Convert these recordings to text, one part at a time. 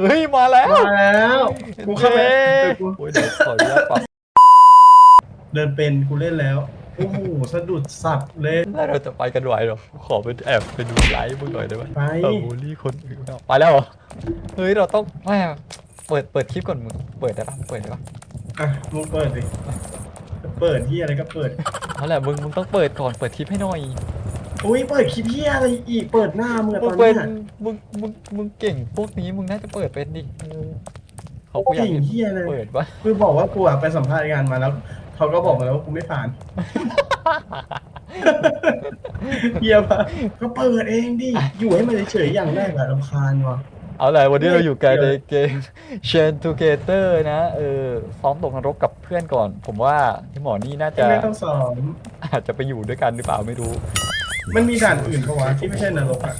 เฮ้ย มาแล้ว มาแล้วกูเข้าไปเย้ เดี๋ยวกูโอ้ยเดี๋ยวขออนุญาตปรับเดินเป็นกูเล่นแล้วโอ้โหสะดุดสัตว์เลย แล้วเราจะไปกันไหวเหรอขอไปแอบไปดูไลฟ์มึงหน่อยได้ไหมไป เออบูลลี่คนอื่นเอาไปแล้วเหรอ เฮ้ย เราต้องแม่เปิด เปิดคลิปก่อนมึง เปิดได้ปะเปิดได้ปะอะมึงเปิดดิเปิดที่อะไรก็เปิดนั่นแหละมึง มึงต้องเปิดก่อน เปิดคลิปให้หน่อย อุ้ยเปิดคลิปที่อะไรอีกเปิดหน้ามึงอะมึตงอนเป็นเนี้ยมึงมึงมึงเก่งพวกนี้มึงน่าจะเปิดเป็นดิเออเขากูอยากเก่งเห็นเฮียเลยเปิดปะคือบอกว่ากูอะไปสัมภาษณ์งานมาแล้วเขาก็บอกมาแล้วว่ากูไม่ผ่านเฮียปะก็เปิดเองดิอยู่ให้มันเฉยๆอย่างแรกอะรำคาญว่ะ เอาเลยวันนี้ไม่เราอยู่กันเกี่ในยวเกม Chain Together นะเออซ้อมตกนรกกับเพื่อนก่อน ผมว่าพี่หมอนี่น่าจะไม่ต้องสอนอาจจะไปอยู่ด้วยกันหรือเปล่าไม่รู้ มันมีด่านอื่นปะวะที่ไม่ใช่นรกอะ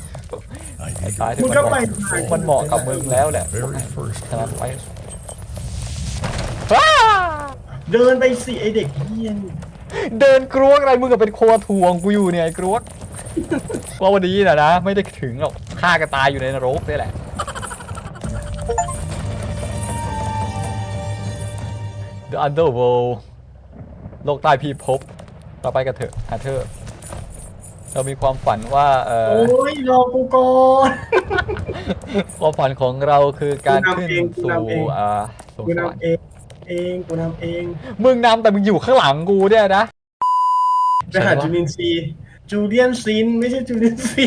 ไอ้ตายเถมึอะงก็ไป มันเหมาะกับมึงแล้วแหละ Very first ฉะนั้นไปเดินไปสิไอเด็กเฮียนเดินกรวกอะไรมึงกับเป็นโครัวถ่วงกูอยู่เนี่ยไอ้กรวกว่าวันนี้นะนะ ไม่ได้ถึงหรอกฆ่ากันตายอยู่ในนรกนี่แหละ The Underworld โลกใต้พิภพเราไปกันเถอะอาเธอร์ เรามีความฝันว่าเออโอ้ยรอกูก่อนความฝันของเราคือการกูนำขึ้นเองกูสู่นำเองอ่าสู่กูสวรรค์นำเองเองกูนำเอง มึงนำแต่มึงอยู่ข้างหลังกูเนี่ยนะไปหาจูเลียนซีจูเลียนซินไม่ใช่จูเลียนซี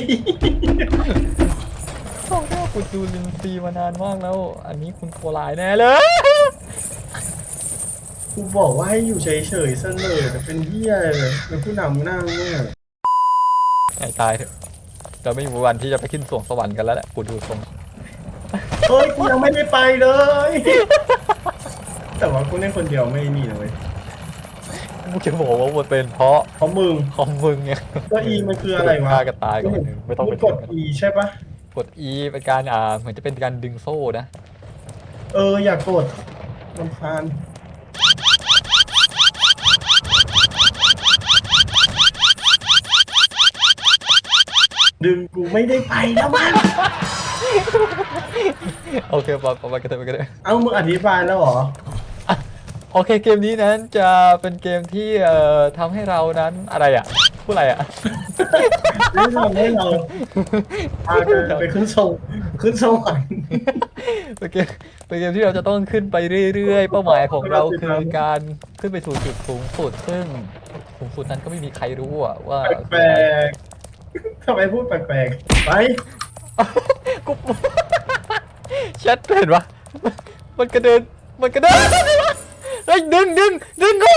บอกว่ากูจูลินซีมานานมากแล้ว อันนี้คุณโคลายแน่เลยกูบอกว่าให้อยู่เฉยๆเสนอแต่เป็นเฮียเลยเป็นผู้นำหน้าโง่ ไอ้ตายเถอะเราไม่มีวันที่จะไปขึ้นสวงสวรรค์กันแล้วแหละกูดูทรงเฮ้ยกูยังไม่ได้ไปเลย แต่ว่ากูเล่นคนเดียวไม่นี่เลยกูจะบอกว่ามันเป็นเพราะเพราะมึงของมึงไงก็อีมันคืออะไรวะฆ่ากันตายก่อนหนึ่งไม่ต้องไปมึกถึดงกันอีใช่ปะกด E เป็นการอ่าเหมือนจะเป็นการดึงโซ่นะ เอออย่ากกดลำคาญ ดึงกูไม่ได้ไปแล้วมั้งโอเคไปไปไปกันเถอะไปกันเถอะเอามึงอธิบายแล้วเหรอ โอเคเกมนี้นั้นจะเป็นเกมที่เอ่อทำให้เรานั้นอะไรอะพูดอะไรอะไม่ทำให้เราพากันไปขึ้นสวรรค์ขึ้นสวรรค์เป็นเกมเป็นเกมที่เราจะต้องขึ้นไปเรื่อยๆ เป้าหมายของเราคือการขึ้นไปสู่จุดสูงสุดซึ่งสูงสุดนั้นก็ไม่มีใครรู้อะว่าแปลกๆ ทำไมพูดแปลกๆ ไป กูแชทเห็นปะมันกระเดิน มันกระเดินเฮ้ยดึงดึงดึงกู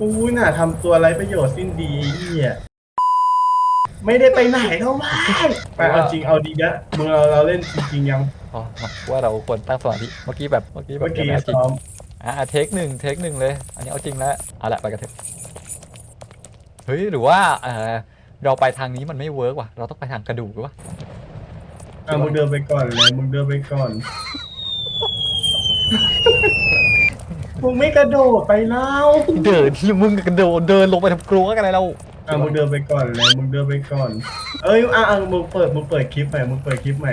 กูน่ะทำตัวไรประโยชน์สิ้นดีไอ้เหี้ยไม่ได้ไปไหนเท่าไหร่ไปเอาจริงเอาดีนะมึงเราเราเล่นจริงๆยัง อ๋อมาว่าเราควรตั้งสมาธิเมื่อกี้แบบเมื่อกี้แบเมื่บอกี้ยังไม่เอาจริงซ้อมอะเทคหนึ่งเทคหนึ่งเลย อันนี้เอาจริงแล้วเอาละไปกันเถอะเฮ้ยหรือว่าเออ เราไปทางนี้มันไม่เวิร์กว่ะ เราต้องไปทางกระดูกหรือวะอะมึงเดินไปก่อนเลยมึงเดินไปก่อน มึงไม่กระโดดไปเล่าเดินที่มึงกระโดดเดินลงไปทำกลัวกันอะไรเราอะมึงเดินไปก่อนเลยมึงเดินไปก่อน เอ้ยอะอะมึงเปิดมึงเปิดคลิปใหม่มึงเปิดคลิปใหม่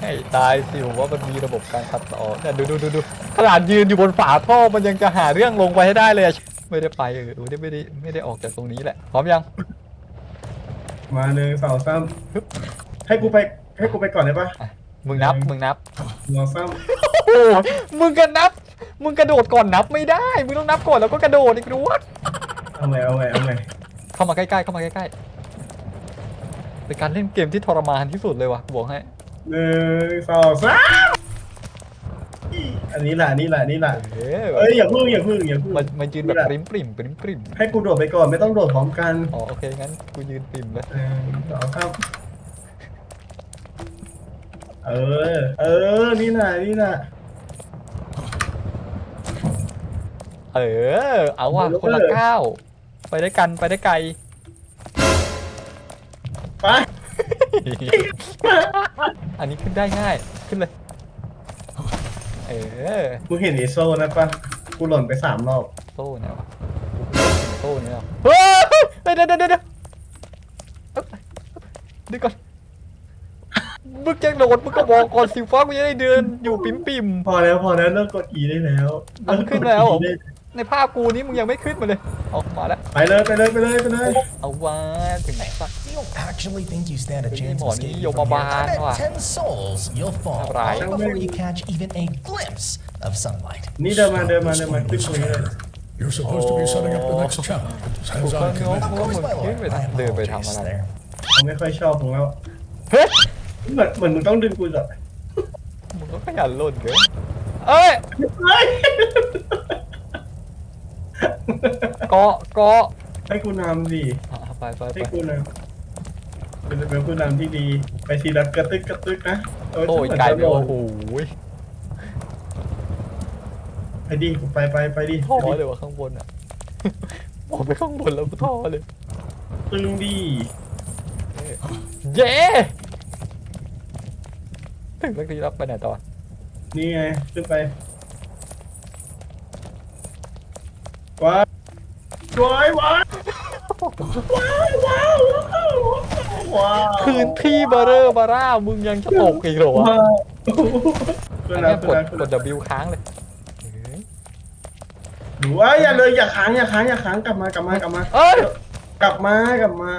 ให้ตายสิผมว่ามันมีระบบการตัดต่อเนี่ยดูดูดูดูขนาดยืนอยู่บนฝาท่อมันยังจะหาเรื่องลงไปให้ได้เลยอะ ไม่ได้ไปเออไม่ได้ไม่ได้ไม่ได้ออกจากตรงนี้แหละ พร้อมยัง มาหนึ่งสองสามให้กูไปให้กูไปก่อนได้ปะมึงนับ มึงนับสองสามโอ้มึงก็นับ มึงกระโดดก่อนนับไม่ได้ มึงต้องนับก่อนแล้วก็กระโดดอีกรู้วะเอาใหม่เอาใหม่เอาใหม่เข้ามาใกล้ๆเข้ามาใกล้ๆเป็นการเล่นเกมที่ทรมานที่สุดเลยว่ะบอกให้หนึ่งสองสาม อันนี้แหละอันนี่แหละอันนี่แหละเอ้ยเอ้ยอย่าพึ่งอย่าพึ่งอย่าพึ่ง มันมันยืนแบบปริมปริมปริมปริมให้กูโดดไปก่อนไม่ต้องโดดพร้อมกันอ๋อโอเคงั้นกูยืนปริมเลยหนึ่งสองสามเออ เออ นี่น่ะนี่น่ะเออ เอาว่ะคนละก้าวไปได้กันไปได้ไกล ไปอันนี้ขึ้นได้ง่ายขึ้นเลย เออมึงเห็นไอโซ่นะปะกูหล่นไปสามรอบโซ่เนี่ยวะโซ่เนี่ยเฮ้ยเดี๋ยวเดี๋ยวเดี๋ยวเดี๋ยวเอ้ยเดี๋ยวก่อนมึงจะโดดมึงก็บอกก่อนสิฟ้ากูจะได้เดินอยู่ปิ่มปิ่มพอแล้วพอแล้วเลิกกด E ได้แล้วเอาขึ้นแล้วเหรอเกด E ได้ๆในภาพกูนี้มึงยังไม่ขึ้นมาเลยเอามาแล้ว ไปเลยไปเลยไปเลยไปเลย เอาว่าถึงสัก You don't actually think you stand a Cái chance mỏ of ní escaping vô from bà here? I bà thôi à. bet ten souls you'll fall Right. right before you catch even a glimpse of sunlight. นี่เดินมาเดินมาเดินมาขึ้นตรงนี้เลย You're supposed to be setting up the next challenge. กู As ก็ I งง command. ว่ามึง my ขึ้น lord, ไป my เดินไปทำ apologies อะไร there. ผมไม่ค่อยชอบผมแล้ว เฮ้ย เหมือนเหมือนมึงต้องดึงกูแบบ มึงก็ขยันหล่นเกินเอ้ย เฮ้ย เกาะเกาะ ให้กูนำดิ อ่ะไปไป ให้ ไป กูนำ เป็นเป็นผู้นำที่ดี ไปทีละกระตึกกระตึกนะเโอ้ยเหมืนไกลไปจะโดโอ้นโหไปดิกูไปไปไปดิท้อไปดิเลยว่ะข้างบนอะมองไปข้างบนแล้วกูท้อเลยตึงดีเย้ถึงสักทีแล้วไปไหนต่อนี่ไงขึ้นไปว้าวว้ายว้าย ว้าวว้าวว้าวพื้นที่เบอร์เรอร์บาร่ามึงยังจะตกอีกเหรอวะว้าวขึ้อันนแล้เนี้วยขึ้นกดแล้วขึ้นกแล้วด W ค้างเลยเฮ้ยดูว่าอย่าเลยอย่าค้างอย่าค้างอย่าค้างกลับมากลับมากลับมา เอ้ยกลับมากลับมา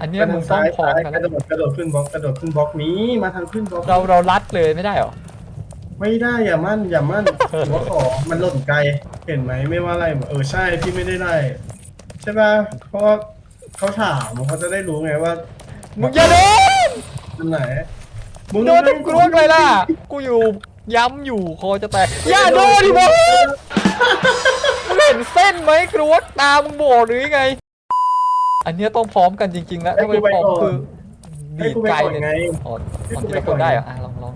อันเนี้ยมึงต้องพร้อมกันกแล้วระโดดกระโดดขึ้นบล็อกกระโดดขึ้นบล็อกนี้มาทางขึ้นบล็อกเราเรารัดเลยไม่ได้เหรอ ไม่ได้อย่ามั่นอย่ามั่นหัวขอมันหล่นไกลเห็นไหมไม่ว่าอะไรเออใช่พี่ไม่ได้ไล่ ใช่ป่ะเพราะว่าเขาถามเขาจะได้รู้ไงว่ามึงอย่าโดนอันไหนโดนตั้งกลวกเลยล่ะ กูอยู่ย้ำอยู่คอจะแตกอย่าโดนดิบอสมึงเห็นเส้นไหมกลวกตามึงบอกหรือไง อันเนี้ยต้องพร้อมกันจริงๆแล้วถ้าไม่พร้อมคือให้ดีดกูไปไกลก่อนเลยไงอ๋อให้อ๋อกูทีไปละคก่อนนได้เหรออะลองลอง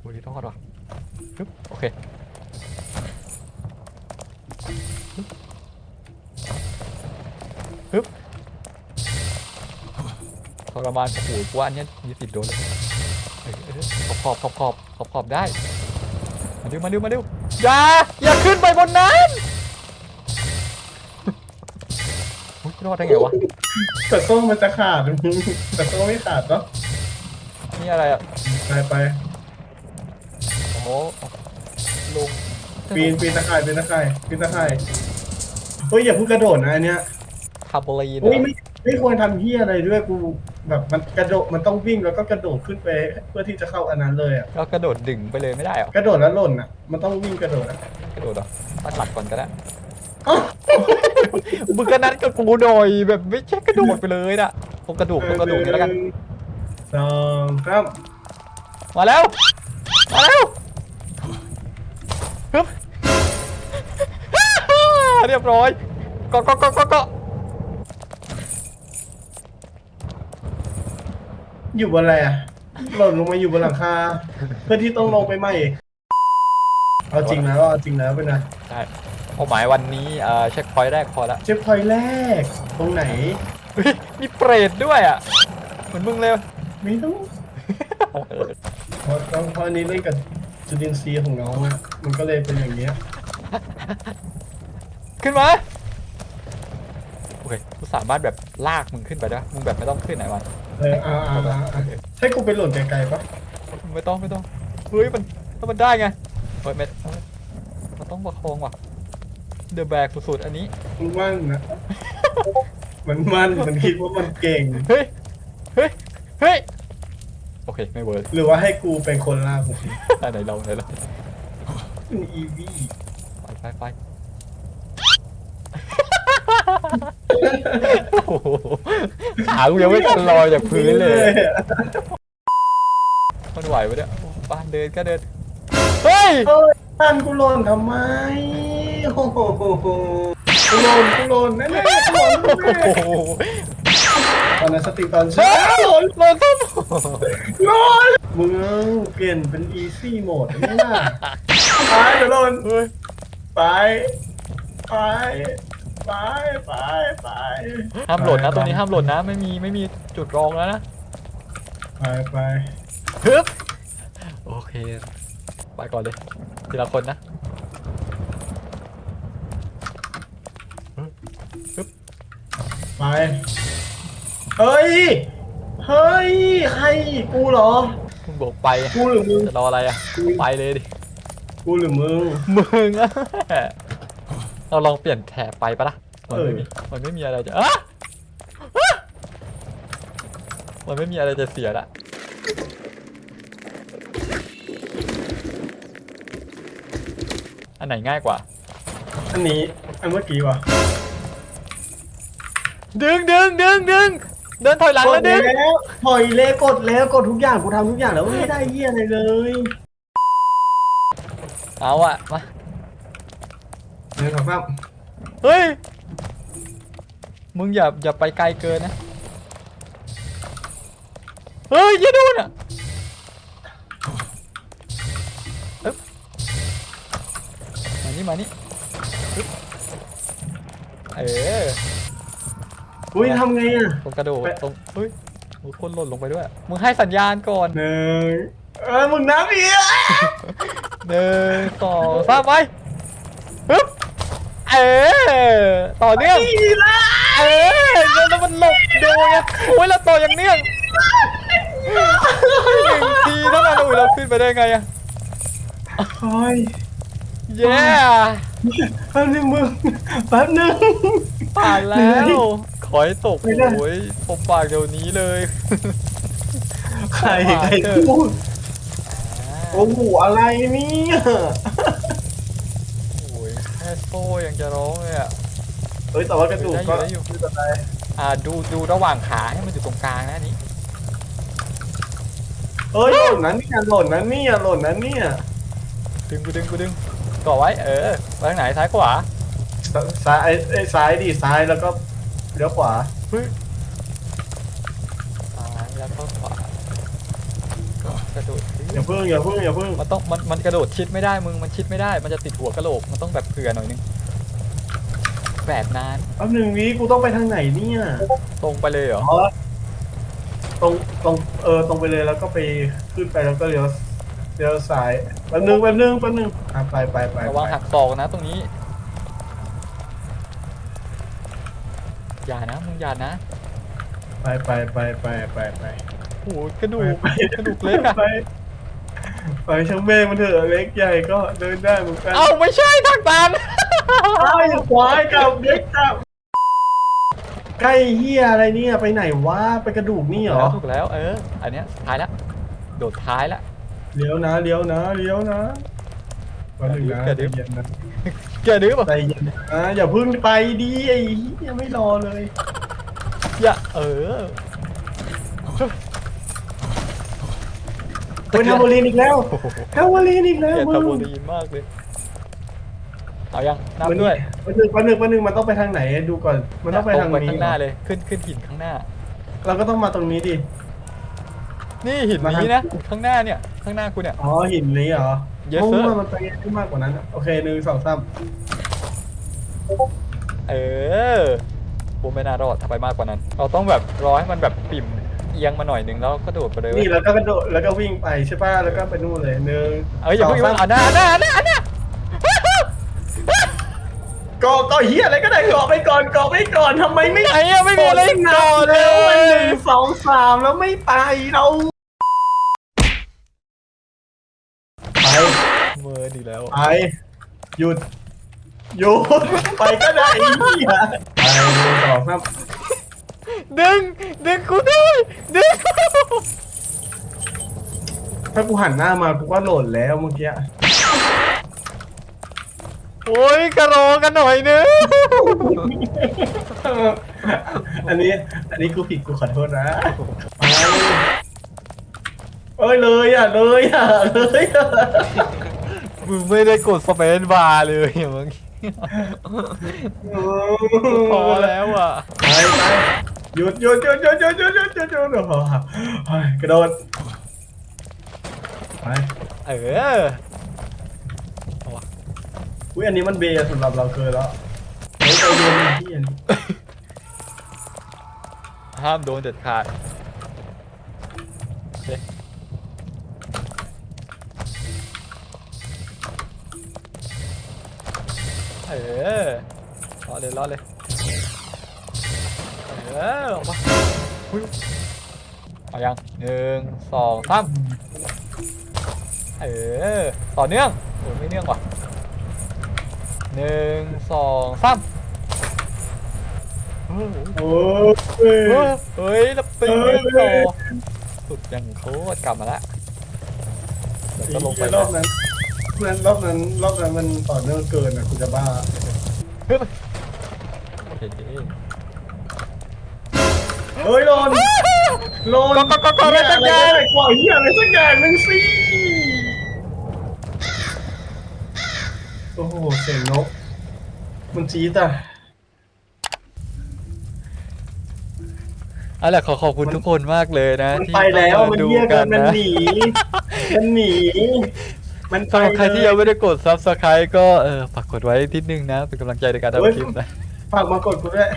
โอ้ยรอดว่ะปึ๊บโอเค ปึ๊บทรมานโอ้โหกูว่าอันเนี้ยมีสิทธิ์โดนเลยเออเออขอบขอบขอบขอบขอบขอบได้ มาดูมาดูมาดูอย่าอย่าขึ้นไปบนนั้นอุ๊ยรอดได้ไงวะ แต่โซ่มันจะขาดแต่โซ่ไม่ขาดเนาะนี่อะไรอะ ไปไปโอ้โหลงปีนปีนตะข่ายปีนตะข่ายปีนตะข่ายเฮ้ยอย่าพูดกระโดดนะอันเนี้ย คาร์บอลีนเฮ้ยไม่ไม่ควรทำเฮียอะไรด้วยกูแบบมันกระโดดมันต้องวิ่งแล้วก็กระโดดขึ้นไป เพื่อที่จะเข้าอันนั้นเลยอะก็กระโดดดึงไปเลยไม่ได้เหรอกระโดดแล้วหล่นอะ มันต้องวิ่งกระโดดอะกระโดดเหรอตั้งหลักก่อนก็ได้เอ้ามึงก็นัดกับกูหน่อยแบบไม่ใช่กระโดดไปเลยน่ะตรงกระดูกตรงกระดูกนี่แล้วกัน หงสองสามมาแล้ว มาแล้วฮึบเรียบร้อยเกาะเกาะเกาะเกาะเกาะ อยู่บนอะไรอะหล่นลงมาอยู่บนหลังคา เพื่อที่ต้องลงไปใหม่ เอาจริงนะเอาจริงนะเป็นไงใช่เป้าหมายวันนี้เอ่อเช็คพอยต์แรกพอละเช็คพอยต์แรก ตรงไหน เฮ้ยมีเปรตด้วยอะ เหมือนมึงเลยไม่รู้เออเพราะเพราะอันนี้เล่นกับจุลินทรีย์ของน้องอะมันก็เลยเป็นอย่างเงี้ย ขึ้นมา โอเคกูสามารถแบบลากมึงขึ้นไปได้ปะมึงแบบไม่ต้องขึ้นไหนมัน เอออ่าอ่าอ่าอ่าให้กูไปหล่นไกลๆปะไม่ต้องไม่ต้องเฮ้ยมันถ้ามันได้ไงเฮ้ยเม็ดมันต้องประคองว่ะเดอะแบกสุดๆอันนี้มันมั่นนะมันมั่นมันคิดว่ามันเก่ง เฮ้ยเฮ้ยเฮ้ยโอเคไม่เวิร์กหรือว่าให้กูเป็นคนลากกูไหนเราไหนเราเป็นอีวีไปไปไปโอ้โห ขากูยังไม่ทันลอยจากพื้นเลย มันไหวปะเนี่ยบ้านเดินก็เดิน เฮ้ยเฮ้ยท่านกูหล่นทำไมโอ้โหกูหล่นกูหล่นแน่ๆกูหล่นแน่โอ้โหๆตอนนั้นสติตอนเฮ้เช้ายหล่นโดนต้นหล่นมึงเปลี่ยนเป็นอีซี่โหมดนี่ล่ะไปเดี๋ยวหล่นเฮ้ยไปไป ไปไปไปห้ามหล่นนะตรงนี้ห้ามหล่นนะไม่มีไม่มีจุดรองแล้วนะไปไปฮึบโอเคไปก่อนเลยทีละคนนะไปเฮ้ยเฮ้ยใครกูเหรอ มึงบอกไปกูหรือมึงจะรออะไรอะไปเลยดิกูหรือมึงมึงอะ เราลองเปลี่ยนแถบไปปะล่ะมันไม่มีเออมันไม่มีอะไรจะอะอะมันไม่มีอะไรจะเสียละอันไหนง่ายกว่า อันนี้อันเมื่อกี้วะดึงดึงดึงดึงเดินถอยหลังกแล้ดวดึงแล้วถอยเลยกดแล้วกดทุกอย่างกูทำทุกอย่างแล้วไม่ได้เหี้ยอะไรเลย เอาอะมา หนึ่งสองสามเฮ้ย มึงอย่าอย่าไปไกลเกินนะ เฮ้ยอยัดูน่ะอึ๊บมานี่มานี่อึ๊บเอออุ้ยทำไงอะ ตรงกระโดดไปตรงเฮ้ยมีคนหล่นลงไปด้วย มึงให้สัญญาณก่อนหนึ่งเออมึงน้ำอีกอะหนึ่งสองสามไปฮึบ เออ ต่อเนื่องนี่ละเออแล้วมันหลบดูไงโอ้ยแล้วต่ออย่างเนื่องหนึ่งทีเท่านั้นอุ้ยเราขึ้นไปได้ไงอะเฮ้ยเย้แป๊บนึงมึงแป๊บนึง ผ่านแล้ว ขอให้ตกไม่ได้โอ้ยผมปากเดี๋ยวนี้เลยใครใครพูดโอ้โหอะไรเนี่ยโอ้ยแค่ โซ่ยังจะร้องเลยอะเฮ้ยแต่ว่ากระดูกก็ได้อยู่ได้อยู่ไม่เป็นไรอ่าดูดูระหว่างขาให้มันอยู่ตรงกลางนะอันนี้เฮ้ยหล่นนั้นเนี่ยหล่นนั้นเนี่ยหล่นนั้นเนี่ยดึงกูดึงกูดึงก่อไว้เออไปทางไหนซ้ายขวาซ้ายเอ้ยซ้ายดิซ้ายแล้วก็เลี้ยวขวาเฮ้ยซ้ายแล้วก็ขวาก็กระโดดสิ อย่าเพิ่งอย่าเพิ่งอย่าเพิ่งมันต้องมันมันกระโดดชิดไม่ได้มึงมันชิดไม่ได้ มันจะติดหัวกะโหลกมันต้องแบบเผื่อหน่อยนึงแบบนานแป๊บนึงวิกูต้องไปทางไหนเนี่ยตรงไปเลยเหรออ๋อตรงตรงเออตรงไปเลยแล้วก็ไปขึ้นไปแล้วก็เลี้ยวเลี้ยวซ้ายแป๊บนึงแป๊บนึงแป๊บนึงอะไปไปไประวังหักศอกนะตรงนี้อย่านะมึงอย่านะไปไปไปไปไปไปโอ้โหกระดูกไปกระดูกเล็กอะไปไป ช่างแม่งมันเถอะเล็กใหญ่ก็เดินได้เหมือนกันเอ้าไม่ใช่ทางตันอ้าวอย่าควายกับเล็กกับใกล้เฮียอะไรเนี่ยไปไหนวะไปกระดูกนี่เหรอถูกแล้วเออ อันเนี้ยท้ายแล้วโดดท้ายแล้วเลี้ยวนะเลี้ยวนะเลี้ยวนะวันหนึ่งนะกระใจดึ๊บ เย็นนะแกดื้อป่ะใจเย็นนะอย่าเพึ่งไปดิไอ้เหี้ยังไม่รอเลย อย่าเออ เฮ้ยทำโมลีนอีกแล้วโอ้โหทำโมลีนอีกแล้วเกลียดมึทำงโมลีนมากเลย เอายังนับด้วยวันหนึ่งวันหนึ่งวันหนึ่งมันต้องไปทางไหนดูก่อน มันต้องไปทางไปนี้ข้างหน้าเลย ขึ้นขึ้นหินข้างหน้า เราก็ต้องมาตรงนี้ดิ นี่หินมาทาง นี้นะ ข้างหน้าเนี่ย ข้างหน้ากูเนี่ย อ๋อหินนี้เหรอ Yes, มุ่ง sir ว่ามันไปได้มากกว่านั้นอะโอเคหนึ่งสองสามเออกูไม่น่ารอดถ้าไปมากกว่านั้น เราต้องแบบรอให้มันแบบปิ่ม เอียงมาหน่อยหนึ่งแล้วก็โดดไปเลยเว้นี่ยแล้วก็กระโดดแล้วก็วิ่งไปใช่ป่ะแล้วก็ไปนู่นเลยหนึ่งเอ้ยอย่าสเพิ่งอย่าสาเพิ่งเอาหน้าหน้าหน้าหน้าก็ก็เฮียอะไรก็ได้ก่อไปก่อนก่อไปก่อนทำไมไม่ไหนอะไม่มีอะไรก่อนเลแล้วมันหยนึ่งสองสามแล้วไม่ไปเราไปเมินอีกแล้วไปหยุดหยุดไปก็ได้ไอ้เหี้ยไปหนึ่งสองสาม ดึง ดึงกูด้วยดึงถ้ากูหันหน้ามากูก็โหลดแล้วเมื่อกี้โอ้ยกระโรกันหน่อยนึงอันนี้ อันนี้กูผิดกูขอโทษนะไปเอ้ยเลยอะเลยอะเลยอะมึงไม่ได้กดสเปนบาร์เลยอะมึงพอแล้วอะไปไป หยุดหยุดหยุดหยุดหยุดหยุดหยุดหยุดหยุดโอ้โหเฮ้ยกระโดดไปเอออุ้ยอันนี้มันเบย์สำหรับเราเกินแล้วเฮ้ยใจเย็นพี่อันนี้ห้ามโดนเด็ดขาดโอเคเออรอเลยรอเลย เออออกมาอุ๊ยเอายังหนึ่งสองสามเออ ต่อเนื่องโอ้ยไม่เนื่องว่ะหนึ่งสองสามเฮ้ยโอ้ยเฮ้ยเฮ้ยแล้วตีเรื่องต่อสุดยังโคตรกลับมาละเดี๋ยวก็ลงไปรอบนั้นนั้นรอบนั้นรอบนั้นมันต่อเนื่องเกินอะกูจะบ้า เฮ้ย โอเค เฮ้ยโลนโลนก็ก็ก็ก็อะไรสักอย่างเหี้ก่อนเหี้ยอะไรสักอย่างหนึ่งสิโอ้โหเสียงนกมันจี๊ดอะเอาล่ะขอขอบคุณทุกคนมากเลยนะมันที่ไปแล้วเข้ามันดูเหี้ยกักันนมันนะหนีมันหนีมันไปสำหรับใครที่เลยังไม่ได้กด subscribe ก็เออฝากกดไว้นิดนึงนะ เป็นกำลังใจในการเฮ้ยทำคลิปนะ ฝากมากดกูด้วย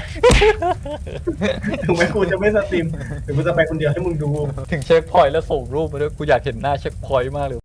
ถึงแม้กูจะไม่สตรีมถึงกูจะไปคนเดียวให้มึงดู ถึงเช็คพอยต์แล้วส่งรูปมาด้วยกูอยากเห็นหน้าเช็คพอยต์มากเลย